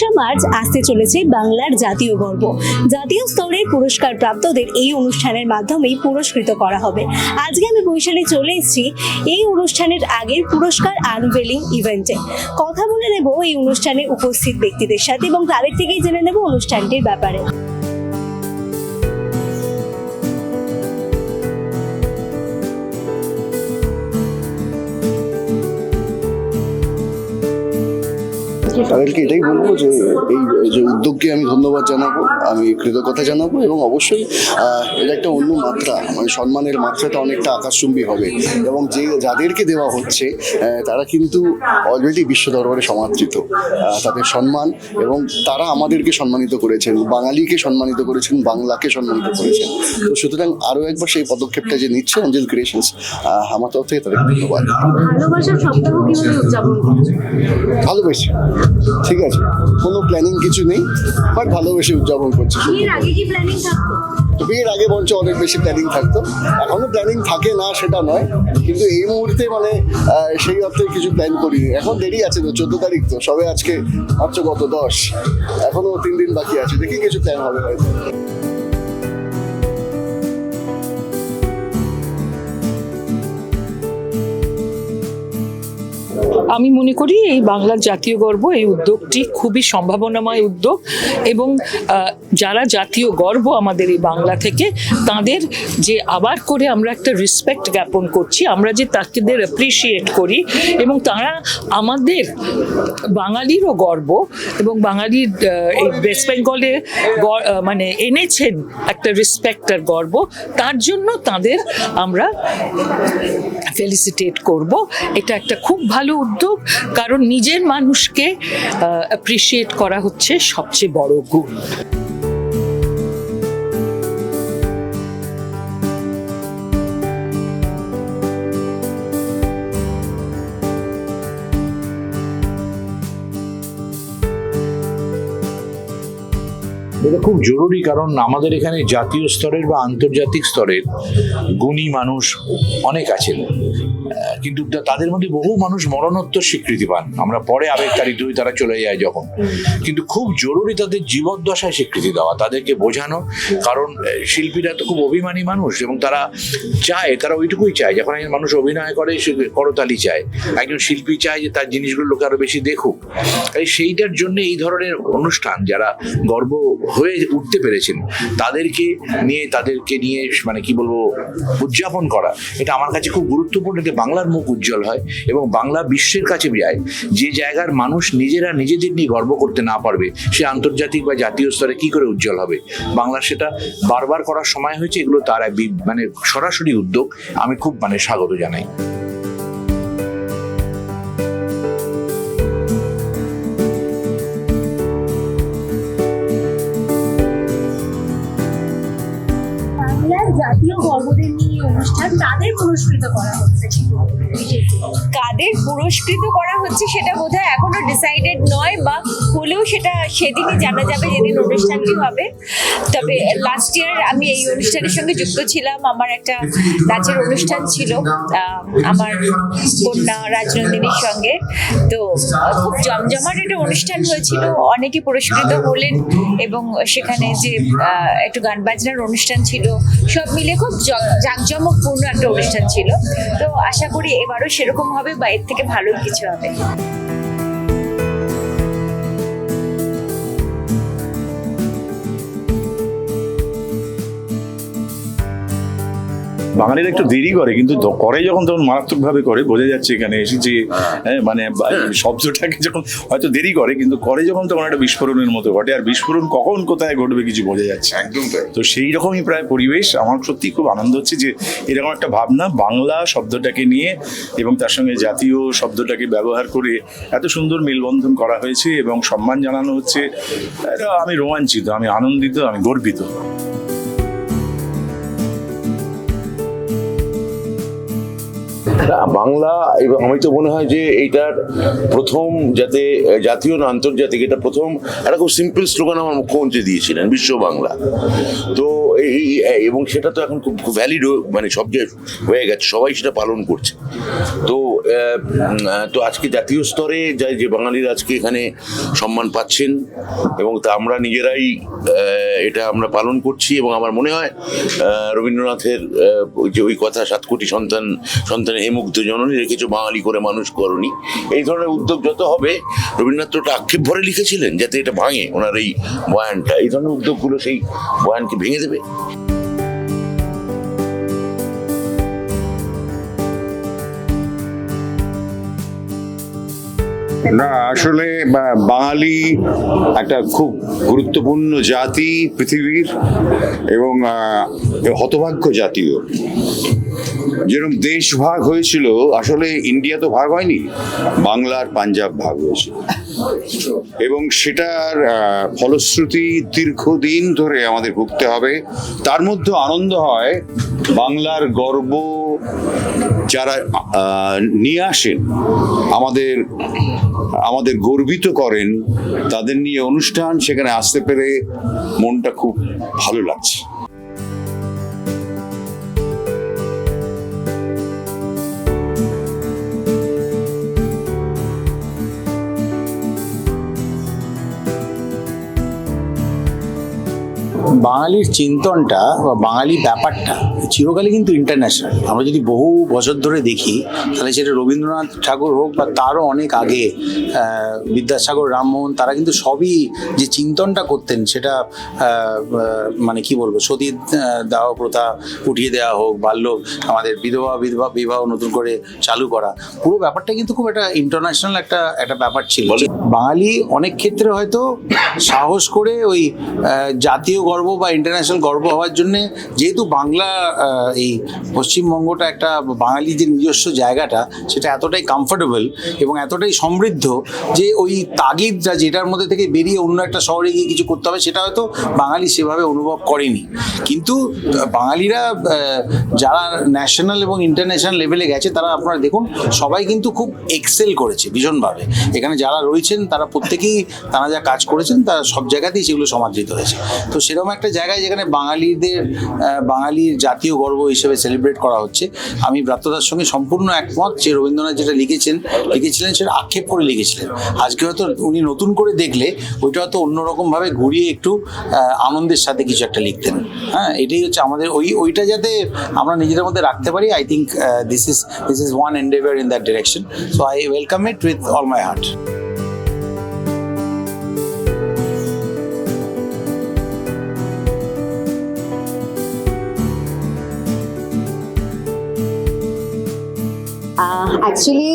দোসরা মার্চ আসতে চলেছে বাংলার জাতীয় গর্ব। জাতীয় স্তরের পুরস্কার প্রাপ্তদের এই অনুষ্ঠানের মাধ্যমেই পুরস্কৃত করা হবে। আজকে আমি বৈশালে চলে এসেছি এই অনুষ্ঠানের আগের পুরস্কার আনভেলিং ইভেন্টে। কথা বলে নেব এই অনুষ্ঠানে উপস্থিত ব্যক্তিদের সাথে এবং তাদের থেকেই জেনে নেব অনুষ্ঠানটির ব্যাপারে। তাদেরকে এটাই বলব যে এই যে উদ্যোগকে আমি ধন্যবাদ জানাব আমি কৃতজ্ঞতা জানাব এবং অবশ্যই এর একটা অন্য মাত্রা মানে সম্মানের মাত্রাটা অনেকটা আকাশচুম্বী হবে। এবং যে যাদেরকে দেওয়া হচ্ছে তারা কিন্তু অলরেডি বিশ্ব দরবারে সমাদৃত। তাদের সম্মান এবং তারা আমাদেরকে সম্মানিত করেছেন বাঙালিকে সম্মানিত করেছেন বাংলাকে সম্মানিত করেছেন। তো সুতরাং আরও একবার সেই পদক্ষেপটা যে নিচ্ছে অঞ্জল ক্রিয়েশনস আমার তরফ থেকে তাদেরকে ধন্যবাদ। ভালোবাসার সপ্তাহ কীভাবে উদযাপন ভালোবেসে। ঠিক আছে কোনো প্ল্যানিং কিছু নেই বাট ভালোবেসে উদযাপন করছি তো বিয়ের আগে বঞ্চ অনেক বেশি প্ল্যানিং থাকতো এখনও প্ল্যানিং থাকে না সেটা নয় কিন্তু এই মুহূর্তে মানে সেই অর্থে কিছু প্ল্যান করিনি এখন দেরি আছে তো চোদ্দ তারিখ তো সবে আজকে মাত্র গত দশ এখনও তিন দিন বাকি আছে দেখি কিছু প্ল্যান হবে হয়তো। আমি মনে করি এই বাংলার জাতীয় গর্ব, এই উদ্যোগটি খুবই সম্ভাবনাময় উদ্যোগ এবং যারা জাতীয় গর্ব আমাদের এই বাংলা থেকে, তাদের যে আবার করে আমরা একটা রেসপেক্ট জ্ঞাপন করছি, আমরা যে তাদের অ্যাপ্রিসিয়েট করি এবং তারা আমাদের বাঙালিরও গর্ব এবং বাঙালির এই ওয়েস্ট বেঙ্গলে মানে এনেছেন একটা রেসপেক্ট আর গর্ব, তার জন্য তাদের আমরা ফেলিসিটেট করব। এটা একটা খুব ভালো উদ্যোগ। কারণ নিজের মানুষকে অ্যাপ্রিসিয়েট করা হচ্ছে সবচেয়ে বড় গুণ। এটা খুব জরুরি, কারণ আমাদের এখানে জাতীয় স্তরের বা আন্তর্জাতিক স্তরের গুণী মানুষ অনেক আছেন। কিন্তু তাদের মধ্যে বহু মানুষ মরণোত্তর স্বীকৃতি পান। আমরা পরে আবেগতাড়িত হয়ে তারা চলে যায় যখন। কিন্তু খুব জরুরি তাদের জীবদ্দশায় স্বীকৃতি দেওয়া, তাদেরকে বোঝানো। কারণ শিল্পীরা তো খুব অভিমানী মানুষ এবং তারা চায়, তারা ওইটুকুই চায়। যখন একজন মানুষ অভিনয় করে, সে করতালি চায়। একজন শিল্পী চায় যে তার জিনিসগুলো লোকে আরও বেশি দেখুক। তাই সেইটার জন্য এই ধরনের অনুষ্ঠান যারা গর্ব হয়ে উঠতে পেরেছেন, তাদেরকে নিয়ে তাদেরকে নিয়ে মানে কি বলব, উদযাপন করা, এটা আমার কাছে খুব গুরুত্বপূর্ণ। বাংলার মুখ উজ্জ্বল হয় এবং বাংলা বিশ্বের কাছে যায়, যে জায়গার মানুষ নিজেরা নিজেদের নিয়ে গর্ব করতে না পারবে, সে আন্তর্জাতিক বা জাতীয় স্তরে কি করে উজ্জ্বল হবে? বাংলার সেটা বারবার করার সময় হয়েছে, এগুলো তার মানে সরাসরি উদ্যোগ, আমি খুব মানে স্বাগত জানাই। জাতীয় গর্বদের নিয়ে অনুষ্ঠান তাদের পুরস্কৃত করা কাদের পুরস্কৃত করা হচ্ছে সেটা বোধহয় এখনও ডিসাইডেড নয় বা হলেও সেটা সেদিনই জানা যাবে, যেদিন অনুষ্ঠানটি হবে। তবে লাস্ট ইয়ার আমি এই অনুষ্ঠানের সঙ্গে যুক্ত ছিলাম। আমার একটা নাচের অনুষ্ঠান ছিল আমার কন্যা রাজনন্দিনীর সঙ্গে। তো খুব জমজমাট একটা অনুষ্ঠান হয়েছিল। অনেকে পুরস্কৃত হলেন এবং সেখানে যে একটু গান বাজনার অনুষ্ঠান ছিল, সব মিলে খুব জাঁকজমকপূর্ণ একটা অনুষ্ঠান ছিল। তো আশা করি এবারও সেরকম হবে বা এর থেকে ভালো কিছু হবে। বাঙালিরা একটু দেরি করে কিন্তু করে যখন তখন মারাত্মকভাবে করে বোঝা যাচ্ছে এখানে এসে যে হ্যাঁ, মানে শব্দটাকে যখন হয়তো দেরি করে কিন্তু করে যখন তখন একটা বিস্ফোরণের মতো ঘটে আর বিস্ফোরণ কখন কোথায় ঘটবে কিছু বোঝা যাচ্ছে একদম তো সেই রকমই প্রায় পরিবেশ আমার সত্যি খুব আনন্দ হচ্ছে যে এরকম একটা ভাবনা বাংলা শব্দটাকে নিয়ে এবং তার সঙ্গে জাতীয় শব্দটাকে ব্যবহার করে এত সুন্দর মেলবন্ধন করা হয়েছে এবং সম্মান জানানো হচ্ছে। এটা আমি রোমাঞ্চিত আমি আনন্দিত আমি গর্বিত। বাংলা এবং আমি তো মনে হয় যে এইটার প্রথম যাতে, জাতীয় না আন্তর্জাতিক, এটা প্রথম একটা খুব সিম্পল স্লোগান আমার মুখ্যমন্ত্রী দিয়েছিলেন, বিশ্ব বাংলা। তো এই এবং সেটা তো এখন খুব ভ্যালিড মানে সব হয়ে গেছে, সবাই সেটা পালন করছে। তো তো আজকে জাতীয় স্তরে যাই যে বাঙালিরা আজকে এখানে সম্মান পাচ্ছেন এবং তা আমরা নিজেরাই এটা আমরা পালন করছি এবং আমার মনে হয় রবীন্দ্রনাথের যে ওই কথা, সাত কোটি সন্তান সন্তানের হে জননী, রেখেছো বাঙালি করে মানুষ করনি। এই ধরনের উদ্যোগ যত হবে, রবীন্দ্রনাথ তো ওটা আক্ষেপ ভরে লিখেছিলেন যাতে এটা ভাঙে ওনার এই বয়ানটা। এই ধরনের উদ্যোগগুলো সেই বয়ানকে ভেঙে দেবে। না, আসলে বাঙালি একটা খুব গুরুত্বপূর্ণ জাতি পৃথিবীর এবং হতভাগ্য জাতীয়। যেরকম দেশ ভাগ হয়েছিল, আসলে ইন্ডিয়া তো ভাগ হয়নি বাংলা আর পাঞ্জাব ভাগ হয়েছিল। এবং সেটার ফলশ্রুতি দীর্ঘদিন ধরে আমাদের ভুগতে হবে। তার মধ্যে আনন্দ হয় বাংলার গর্ব যারা নিয়ে আসেন, আমাদের আমাদের গর্বিত করেন, তাদের নিয়ে অনুষ্ঠান সেখানে আসতে পেরে মনটা খুব ভালো লাগছে। বাঙালির চিন্তনটা বা বাঙালি ব্যাপারটা চিরকালই কিন্তু ইন্টারন্যাশনাল আমরা যদি বহু বছর ধরে দেখি, তাহলে সেটা রবীন্দ্রনাথ ঠাকুর হোক বা তারও অনেক আগে বিদ্যাসাগর, রামমোহন, তারা কিন্তু সবই যে চিন্তনটা করতেন সেটা মানে কি বলব সতী দাহ প্রথা উঠিয়ে দেওয়া হোক, বাল্য আমাদের বিধবা বিধবা, বিবাহ নতুন করে চালু করা, পুরো ব্যাপারটা কিন্তু খুব একটা ইন্টারন্যাশনাল একটা একটা ব্যাপার ছিল। বাঙালি অনেক ক্ষেত্রে হয়তো সাহস করে ওই জাতীয় গর্ব বা ইন্টারন্যাশনাল গর্ব হওয়ার জন্য যেহেতু বাংলা এই পশ্চিমবঙ্গটা একটা বাঙালি যে নিজস্ব জায়গাটা, সেটা এতটাই কমফোর্টেবল এবং এতটাই সমৃদ্ধ যে ওই তাগিদটা যেটার মধ্যে থেকে বেরিয়ে অন্য একটা শহরে গিয়ে কিছু করতে হবে, সেটা হয়তো বাঙালি সেভাবে অনুভব করেনি। কিন্তু বাঙালিরা যারা ন্যাশনাল এবং ইন্টারন্যাশনাল লেভেলে গেছে, তারা আপনারা দেখুন, সবাই কিন্তু খুব এক্সেল করেছে ভীষণভাবে। এখানে যারা রয়েছেন তারা প্রত্যেকেই তারা যা কাজ করেছেন তারা সব জায়গাতেই সেগুলো সমাদৃত হয়েছে। তো সেরকম একটা জায়গায় যেখানে বাঙালিদের বাঙালির জাতীয় গর্ব হিসেবে সেলিব্রেট করা হচ্ছে, আমি ব্রাত্যদার সঙ্গে সম্পূর্ণ একমত যে রবীন্দ্রনাথ যেটা লিখেছেন, লিখেছিলেন সেটা আক্ষেপ করে লিখেছিলেন। আজকে হয়তো উনি নতুন করে দেখলে ওইটা হয়তো অন্যরকমভাবে ঘুরিয়ে একটু আনন্দের সাথে কিছু একটা লিখতেন। হ্যাঁ এটাই হচ্ছে আমাদের ওই, ওইটা যাতে আমরা নিজেদের মধ্যে রাখতে পারি I think this is this is one endeavour in that direction so I welcome it with all my heart actually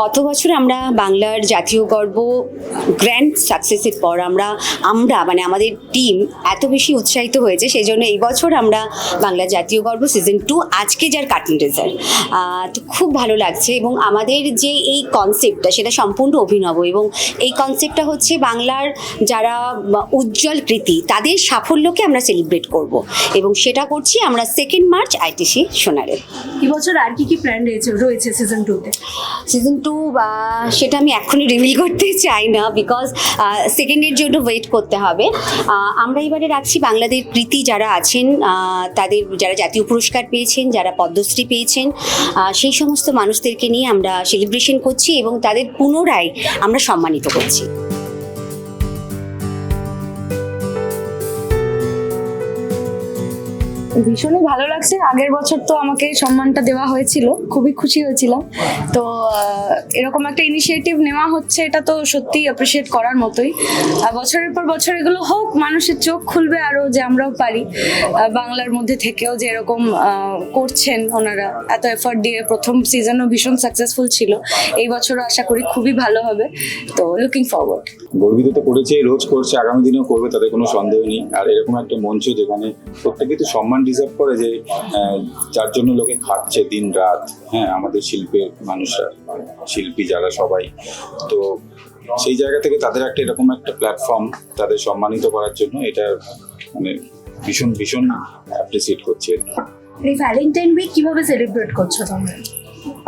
গত বছর আমরা বাংলার জাতীয় গর্ব গ্র্যান্ড সাকসেসের পর আমরা আমরা মানে আমাদের টিম এত বেশি উৎসাহিত হয়েছে সেই জন্য এই বছর আমরা বাংলা জাতীয় গর্ব সিজন টু আজকে যার কার্টুন রেজাল্ট তো খুব ভালো লাগছে এবং আমাদের যে এই কনসেপ্টটা সেটা সম্পূর্ণ অভিনব এবং এই কনসেপ্টটা হচ্ছে বাংলার যারা উজ্জ্বল কৃতি, তাদের সাফল্যকে আমরা সেলিব্রেট করব এবং সেটা করছি আমরা সেকেন্ড মার্চ আইটিসি সোনারে। এবছর আর কি কি প্ল্যান রয়েছে রয়েছে সিজন টুতে সিজন টু সেটা আমি এখনই রিভিল করতে চাই না বিকজ সেকেন্ডের জন্য ওয়েট করতে হবে। আমরা এবারে রাখছি বাংলাদেশ কৃতি যারা আছেন তাদের যারা জাতীয় পুরস্কার পেয়েছেন, যারা পদ্মশ্রী পেয়েছেন সেই সমস্ত মানুষদেরকে নিয়ে আমরা সেলিব্রেশন করছি এবং তাদের পুনরায় আমরা সম্মানিত করছি। ভীষণই ভালো লাগছে। আগের বছর তো আমাকে সম্মানটা দেওয়া হয়েছিল, খুবই খুশি হয়েছিলাম। তো এরকম একটা ইনিশিয়েটিভ নেওয়া হচ্ছে, এটা তো সত্যি অ্যাপ্রিসিয়েট করার মতোই। বছরের পর বছর এগুলো হোক, মানুষের চোখ খুলবে আরও যে আমরাও পারি। বাংলার মধ্যে থেকেও যে এরকম করছেন ওনারা, এত এফার্ট দিয়ে প্রথম সিজনও ভীষণ সাকসেসফুল ছিল। এই বছরও আশা করি খুবই ভালো হবে। তো লুকিং ফরওয়ার্ড গর্বিত তো করেছে, রোজ করছে, আগামী দিনেও করবে তাদের কোনো সন্দেহ নেই। আর এরকম একটা মঞ্চ যেখানে প্রত্যেকে তো সম্মান ডিজার্ভ করে যে যার জন্য লোকে খাচ্ছে দিন রাত হ্যাঁ আমাদের শিল্পের মানুষরা, শিল্পী যারা সবাই তো সেই জায়গা থেকে তাদের একটা এরকম একটা প্ল্যাটফর্ম তাদের সম্মানিত করার জন্য এটা মানে ভীষণ ভীষণ অ্যাপ্রিসিয়েট করছে। এই ভ্যালেন্টাইন উইক কীভাবে সেলিব্রেট করছ তোমরা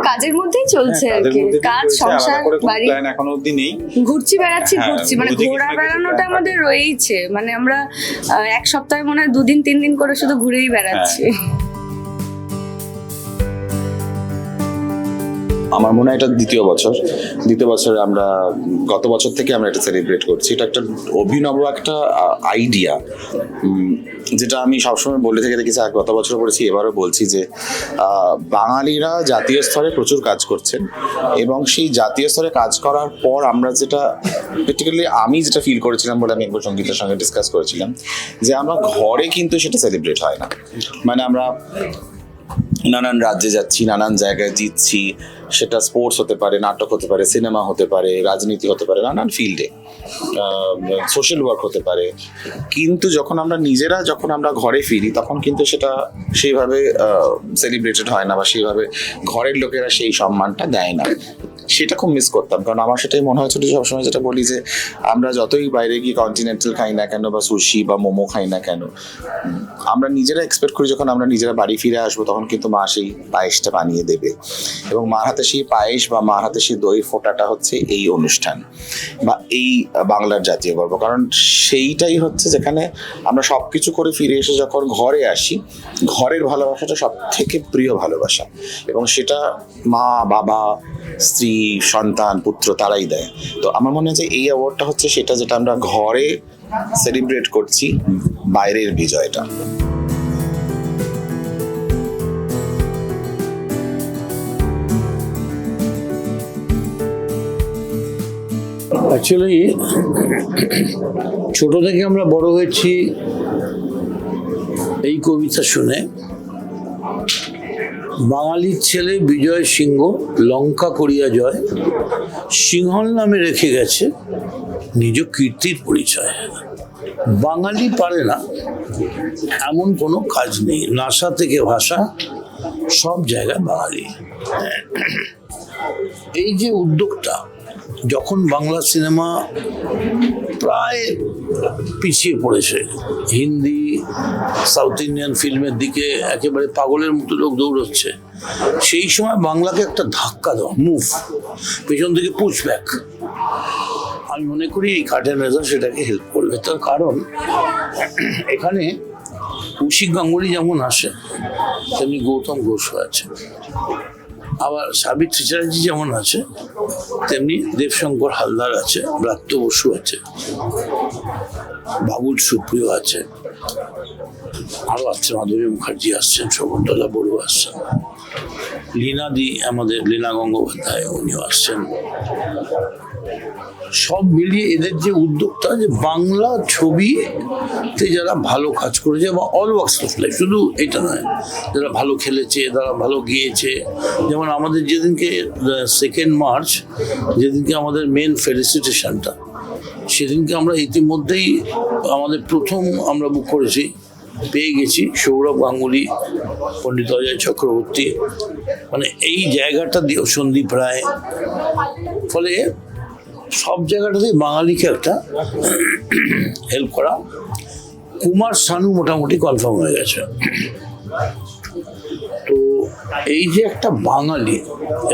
কাজের মধ্যেই চলছে হ্যাঁ, আর কি। কাজ সংসার বাড়ি। এখন অবধি নেই। ঘুরছি বেড়াচ্ছি হ্যাঁ, ঘুরছি মানে ঘোরা বেড়ানোটা আমাদের রয়েইছে। মানে আমরা এক সপ্তাহে মনে হয় দুদিন তিন দিন করে শুধু ঘুরেই বেড়াচ্ছি। আমার মনে হয় এটা দ্বিতীয় বছর। দ্বিতীয় বছরে আমরা, গত বছর থেকে আমরা এটা সেলিব্রেট করছি। এটা একটা অভিনব একটা আইডিয়া যেটা আমি সবসময় বলে থেকে দেখেছি গত বছর বলেছি এবারও বলছি যে বাঙালিরা জাতীয় স্তরে প্রচুর কাজ করছেন এবং সেই জাতীয় স্তরে কাজ করার পর আমরা যেটা পার্টিকুলারলি আমি যেটা ফিল করেছিলাম বলে আমি একবার সঙ্গীতের সঙ্গে ডিসকাস করেছিলাম, যে আমরা ঘরে কিন্তু সেটা সেলিব্রেট হয় না। মানে আমরা নানান রাজ্যে যাচ্ছি, নানান জায়গায় জিতছি সেটা স্পোর্টস হতে পারে, নাটক হতে পারে সিনেমা হতে পারে, রাজনীতি হতে পারে, নানান ফিল্ডে সোশ্যাল ওয়ার্ক হতে পারে। কিন্তু যখন আমরা নিজেরা যখন আমরা ঘরে ফিরি, তখন কিন্তু সেটা সেইভাবে সেলিব্রেটেড হয় না বা সেইভাবে ঘরের লোকেরা সেই সম্মানটা দেয় না। সেটা খুব মিস করতাম। কারণ আমার সেটাই মনে হয়েছিল সবসময় যেটা বলি যে, আমরা যতই বাইরে গিয়ে কন্টিনেন্টাল খাই না কেন বা সুশি বা মোমো খাই না কেন, আমরা নিজেরা এক্সপেক্ট করি যখন আমরা নিজেরা বাড়ি ফিরে আসব তখন কিন্তু মা সেই পায়েসটা বানিয়ে দেবে। এবং মার হাতে সেই পায়েস বা মার হাতে সেই দই ফোঁটাটা হচ্ছে এই অনুষ্ঠান বা এই বাংলার জাতীয় গর্ব কারণ সেইটাই হচ্ছে যেখানে আমরা সব কিছু করে ফিরে এসে যখন ঘরে আসি, ঘরের ভালোবাসাটা সব থেকে প্রিয় ভালোবাসা। এবং সেটা মা, বাবা, স্ত্রী সন্তান, পুত্র তারাই দেয়। তো আমার মনে হয় যে এই অ্যাওয়ার্ডটা হচ্ছে সেটা যেটা আমরা ঘরে সেলিব্রেট করছি, বাইরের বিজয়টা। অ্যাকচুয়ালি ছোট থেকে আমরা বড় হয়েছি এই কবিতা শুনে। বাঙালির ছেলে বিজয় সিংহ, লঙ্কা করিয়া জয়, সিংহল নামে রেখে গেছে নিজ কীর্তির পরিচয়। বাঙালি পারে না, এমন কোনো কাজ নেই। নাসা থেকে ভাষা সব জায়গায় বাঙালি। এই যে উদ্যোগটা যখন বাংলা সিনেমা প্রায় পিছিয়ে পড়েছে, হিন্দি, সাউথ ইন্ডিয়ান ফিল্মের দিকে একেবারে পাগলের মতো লোক দৌড়চ্ছে, সেই সময় বাংলাকে একটা ধাক্কা দাও মুভ পেছন থেকে পুশ ব্যাক আমি মনে করি এই কাঠের রেজার সেটাকে হেল্প করবে। তার কারণ, এখানে কৌশিক গাঙ্গুলি যেমন আসে, তেমনি গৌতম ঘোষও আছে। আবার সাবিত্রী চ্যাটার্জি যেমন আছে, তেমনি দেবশঙ্কর হালদার আছে, ব্রাত্য বসু আছে, বাবুল সুপ্রিয় আছে আরও আছে, মাধুরী মুখার্জি আসছেন, শকুন্তলা বড়ু আসছেন, লীনাদি আমাদের লীনা গঙ্গোপাধ্যায়, উনিও আসছেন। সব মিলিয়ে এদের যে উদ্যোগটা যে বাংলা ছবিতে যারা ভালো কাজ করেছে বা অল ওয়ার্কস অফ লাইফ শুধু এটা নয়, যারা ভালো খেলেছে, যারা ভালো গিয়েছে, যেমন আমাদের যেদিনকে সেকেন্ড মার্চ যেদিনকে আমাদের মেন ফেলিসিটেশনটা সেদিনকে আমরা ইতিমধ্যেই আমাদের প্রথম আমরা বুক করেছি, পেয়ে গেছি সৌরভ গাঙ্গুলি, পণ্ডিত অজয় চক্রবর্তী মানে এই জায়গাটা দিয়ে সন্দীপ রায়, ফলে সব জায়গাটাতেই বাঙালিকে একটা হেল্প করা। কুমার শানু মোটামুটি কনফার্ম হয়ে গেছে। তো এই যে একটা বাঙালি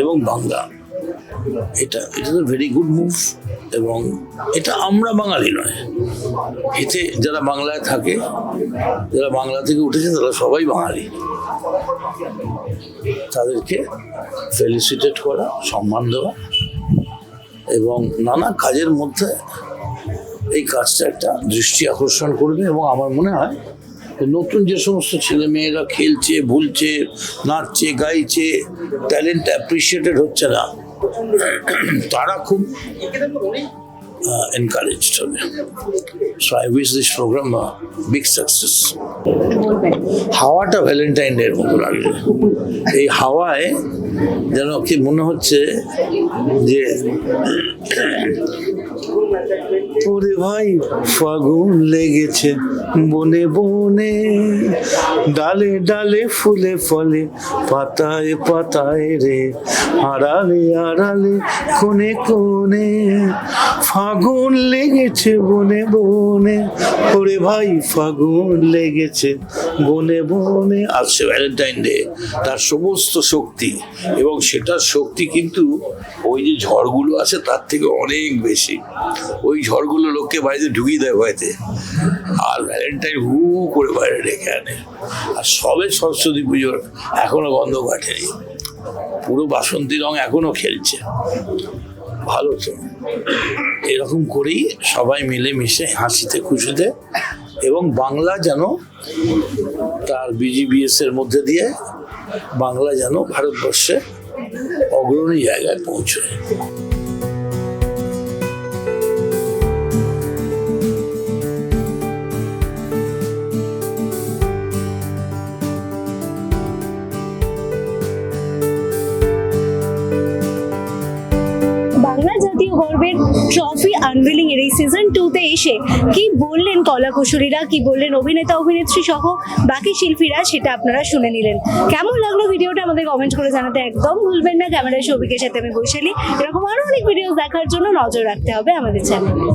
এবং বাংলা, এটা এটা তো ভেরি গুড মুভ এবং এটা আমরা বাঙালি নয়। এতে যারা বাংলায় থাকে, যারা বাংলা থেকে উঠেছে, তারা সবাই বাঙালি। তাদেরকে ফেলিসিটেট করা, সম্মান দেওয়া। এবং নানা কাজের মধ্যে এই কাজটা একটা দৃষ্টি আকর্ষণ করবে এবং আমার মনে হয় নতুন যে সমস্ত ছেলে মেয়েরা খেলছে, ভুলছে, নাচছে, গাইছে ট্যালেন্ট অ্যাপ্রিসিয়েটেড হচ্ছে না, তারা খুব এনকারেজড হবে so I wish this program big success হাওয়াটা ভ্যালেন্টাইন ডের মতো লাগবে এই হাওয়ায় যেন কি মনে হচ্ছে যে ওরে ভাই, ফাগুন লেগেছে বনে বনে, ডালে ডালে ফুলে ফলে, পাতায় পাতায় রে, আড়ালে আড়ালে কোনে কোনে ফাগুন লেগেছে বনে বনে, ওরে ভাই, ফাগুন লেগেছে বনে বনে। আসছে ভ্যালেন্টাইন ডে তার সমস্ত শক্তি, এবং সেটার শক্তি কিন্তু ওই যে ঝড়গুলো আছে, তার থেকে অনেক বেশি। ওই ঝড়গুলো লোককে বাড়িতে ঢুকিয়ে দেয় ভয়তে। আর ভ্যালেন্টাইন হু করে বাইরে রেখে আনে। আর সবে সরস্বতী পুজোর এখনও গন্ধ কাটেনি। পুরো বাসন্তী রং এখনও খেলছে। ভালো তো। এরকম করেই সবাই মিলে মিশে হাসিতে খুশিতে এবং বাংলা যেন তার বিজিবিএস এর মধ্যে দিয়ে বাংলা যেন ভারতবর্ষে অগ্রণী জায়গায় পৌঁছয়। গর্বের ট্রফি আনভিলিং এর এই সিজন টুতে এসে কি বললেন কলা কুশলীরা কি বললেন অভিনেতা, অভিনেত্রী সহ বাকি শিল্পীরা সেটা আপনারা শুনে নিলেন। কেমন লাগল ভিডিওটা আমাদের কমেন্ট করে জানাতে একদম ভুলবেন না ক্যামেরায় সবিকের সাথে আমি বৈশালী এরকম আরও অনেক ভিডিও দেখার জন্য নজর রাখতে হবে আমাদের চ্যানেলে